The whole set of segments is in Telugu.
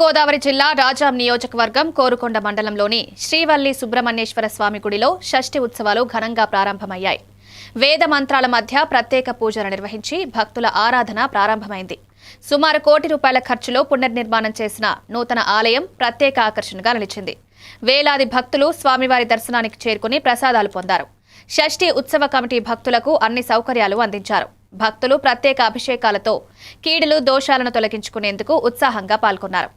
గోదావరి జిల్లా రాజాం నియోజకవర్గం కోరుకొండ మండలంలోని శ్రీవల్లి సుబ్రహ్మణ్యేశ్వర స్వామి గుడిలో షష్ఠి ఉత్సవాలు ఘనంగా ప్రారంభమయ్యాయి. వేద మంత్రాల మధ్య ప్రత్యేక పూజలు నిర్వహించి భక్తుల ఆరాధన ప్రారంభమైంది. సుమారు కోటి రూపాయల ఖర్చులో పునర్నిర్మాణం చేసిన నూతన ఆలయం ప్రత్యేక ఆకర్షణగా నిలిచింది. వేలాది భక్తులు స్వామివారి దర్శనానికి చేరుకుని ప్రసాదాలు పొందారు. షష్ఠి ఉత్సవ కమిటీ భక్తులకు అన్ని సౌకర్యాలు అందించారు. భక్తులు ప్రత్యేక అభిషేకాలతో కీడులు దోషాలను తొలగించుకునేందుకు ఉత్సాహంగా పాల్గొన్నారు.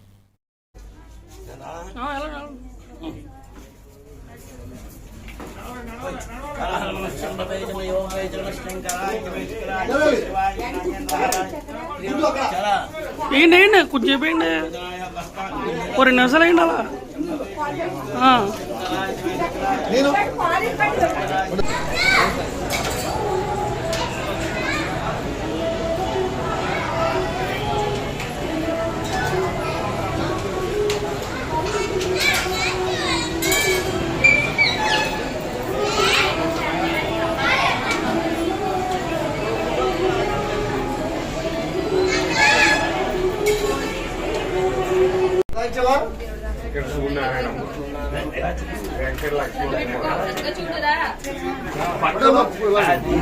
ఏంటి ఏంటి? కొంచెం చెప్పండి ఓ రెండు నిమిషాలు ఏంటి అలా? నేను రాయిచ్చవా ఇక్కడ సూర్యనారాయణ వెంకట లక్ష్మీ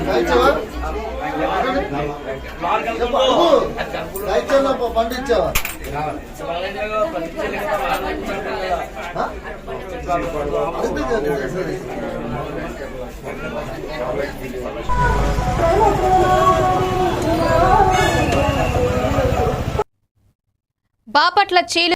రాయిచ్చవా రాయిచ్చా పండించావా? బాపట్ల చీలు